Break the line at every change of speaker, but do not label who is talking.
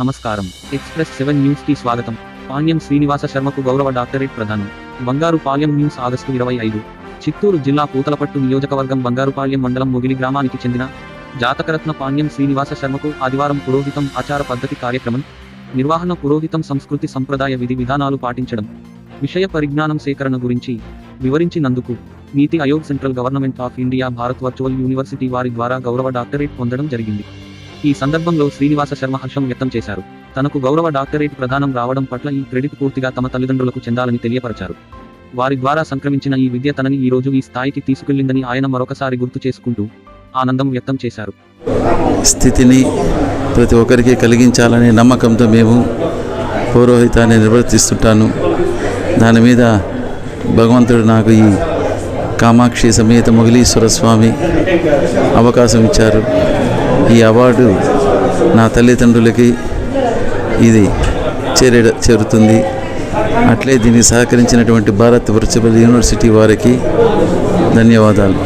నమస్కారం. Express seven న్యూస్కి స్వాగతం. పాణ్యం శ్రీనివాస శర్మకు గౌరవ డాక్టరేట్ ప్రదానం బంగారు పాళ్యం న్యూస్ ఆగస్టు ఇరవై ఐదు. చిత్తూరు జిల్లా పూతలపట్టు నియోజకవర్గం బంగారుపాళ్యం మండలం మొగిలి గ్రామానికి చెందిన జాతకరత్న పాణ్యం శ్రీనివాస శర్మకు ఆదివారం పురోహితం ఆచార పద్ధతి కార్యక్రమం నిర్వహణ పురోహితం సంస్కృతి సంప్రదాయ విధి విధానాలు పాటించడం విషయ పరిజ్ఞానం సేకరణ గురించి వివరించినందుకు Niti Aayog central government of India Bharat virtual university వారి ద్వారా గౌరవ డాక్టరేట్ పొందడం జరిగింది. ఈ సందర్భంలో శ్రీనివాస శర్మ హర్షం వ్యక్తం చేశారు. తనకు గౌరవ డాక్టరేట్ ప్రదానం రావడం పట్ల ఈ క్రెడిట్ పూర్తిగా తమ తల్లిదండ్రులకు చెందాలని తెలియపరిచారు. వారి ద్వారా సంక్రమించిన ఈ విద్య తనని ఈ రోజు ఈ స్థాయికి తీసుకెళ్ళిందని ఆయన మరొకసారి గుర్తు చేసుకుంటూ ఆనందం వ్యక్తం చేశారు.
స్థితిని ప్రతి ఒక్కరికి కలిగించాలనే నమ్మకంతో మేము పౌరోహితాన్ని నిర్వర్తిస్తుంటాను. దాని మీద భగవంతుడు నాకు ఈ కామాక్షి సమేత మొగలీశ్వర స్వామి అవకాశం ఇచ్చారు. ఈ అవార్డు నా తల్లిదండ్రులకి ఇది చేరే చేరుతుంది. అట్లే దీనికి సహకరించినటువంటి భారత్ వర్చువల్ యూనివర్సిటీ వారికి ధన్యవాదాలు.